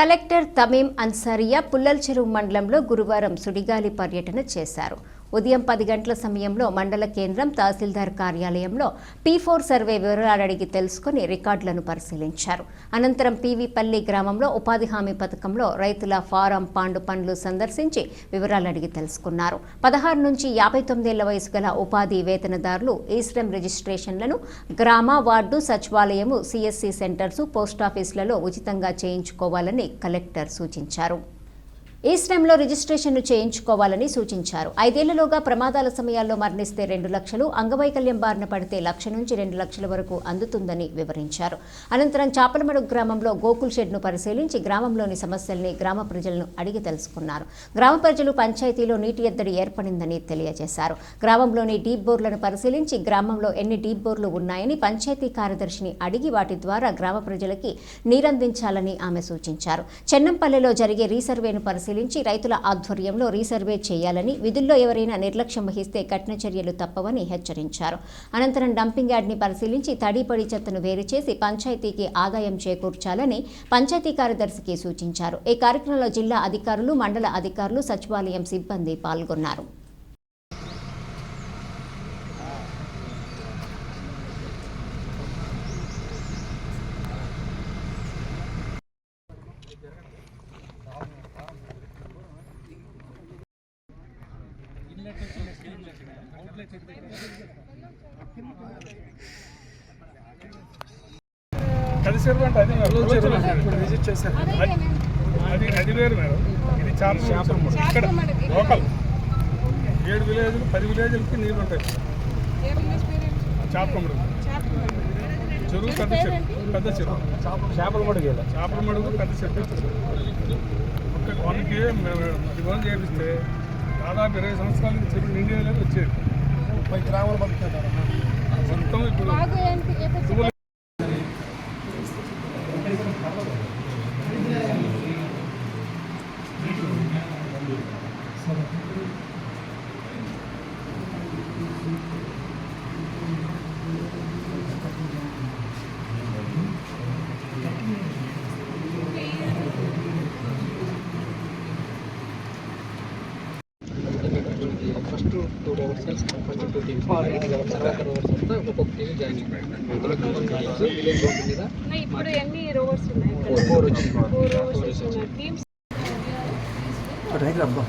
Collector తమీం Ansaria పుల్లల్ చెరువు మండలంలో గురువారం సుడిగాలి పర్యటన చేశారు. ఉదయం పది గంటల సమయంలో మండల కేంద్రం తహసీల్దార్ కార్యాలయంలో పీ ఫోర్ సర్వే వివరాలు అడిగి తెలుసుకుని రికార్డులను పరిశీలించారు. అనంతరం పీవీపల్లి గ్రామంలో ఉపాధి హామీ పథకంలో రైతుల ఫారం పాండు పండ్లు సందర్శించి వివరాలు అడిగి తెలుసుకున్నారు. పదహారు నుంచి యాభై తొమ్మిదేళ్ళ వయసు గల ఉపాధి వేతనదారులు ఈశ్రమ్ రిజిస్ట్రేషన్లను గ్రామ వార్డు సచివాలయము సిఎస్సి సెంటర్స్ పోస్టాఫీసులలో ఉచితంగా చేయించుకోవాలని కలెక్టర్ సూచించారు. ఈ శ్రమలో రిజిస్ట్రేషన్ను చేయించుకోవాలని సూచించారు. ఐదేళ్ళలోగా ప్రమాదాల సమయాల్లో మరణిస్తే రెండు లక్షలు అంగవైకల్యం బారిన పడితే లక్ష నుంచి రెండు లక్షల వరకు అందుతుందని వివరించారు. అనంతరం చాపలమడుగు గ్రామంలో గోకుల్ షెడ్ను పరిశీలించి గ్రామంలోని సమస్యల్ని గ్రామ ప్రజలను అడిగి తెలుసుకున్నారు. గ్రామ ప్రజలు పంచాయతీలో నీటి ఎద్దడి ఏర్పడిందని తెలియజేశారు. గ్రామంలోని డీప్ బోర్లను పరిశీలించి గ్రామంలో ఎన్ని డీప్ బోర్లు ఉన్నాయని పంచాయతీ కార్యదర్శిని అడిగి వాటి ద్వారా గ్రామ ప్రజలకి నీరందించాలని ఆమె సూచించారు. చెన్నంపల్లెలో జరిగే రీసర్వేను పరిశీలించి రైతుల ఆధ్వర్యంలో రీసర్వే చేయాలని విధుల్లో ఎవరైనా నిర్లక్ష్యం వహిస్తే కఠిన చర్యలు తప్పవని హెచ్చరించారు. అనంతరం డంపింగ్ యార్డ్ని పరిశీలించి తడిపడి చెత్తను వేరు చేసి పంచాయతీకి ఆదాయం చేకూర్చాలని పంచాయతీ కార్యదర్శికి సూచించారు. ఈ కార్యక్రమంలో జిల్లా అధికారులు మండల అధికారులు సచివాలయం సిబ్బంది పాల్గొన్నారు. కలిసిరు అంటే అది విజిట్ చేశారు. అది అది వేరు మేడం ఇది చాలా శాపం ఇక్కడ లోకల్ ఏడు విలేజ్లు పది విలేజ్లకి నీళ్ళు ఉంటాయి చేపకముడు చెరువు పెద్ద చెరువు పెద్ద చెరువు చేపల మడుగు చేపల మడుగు పెద్ద చెరువు ఒక వన్కి పది రోజులు చేపిస్తే దాదాపు ఇరవై సంవత్సరాల నుంచి నిండేలాగా వచ్చేది. ముప్పై గ్రామాలు బతుకుతారు మొత్తం ఇప్పుడు first two hours first two teams తర్వాత అవర్స్ అంతా ఒక్కొక్క టీం జాయిన్ మీద ఇప్పుడు ఎన్ని రోవర్స్ ఉన్నాయి? ఫోర్ వచ్చింది. ఫోర్ రోవర్స్ టీమ్స్ రైట్ అబ్బా.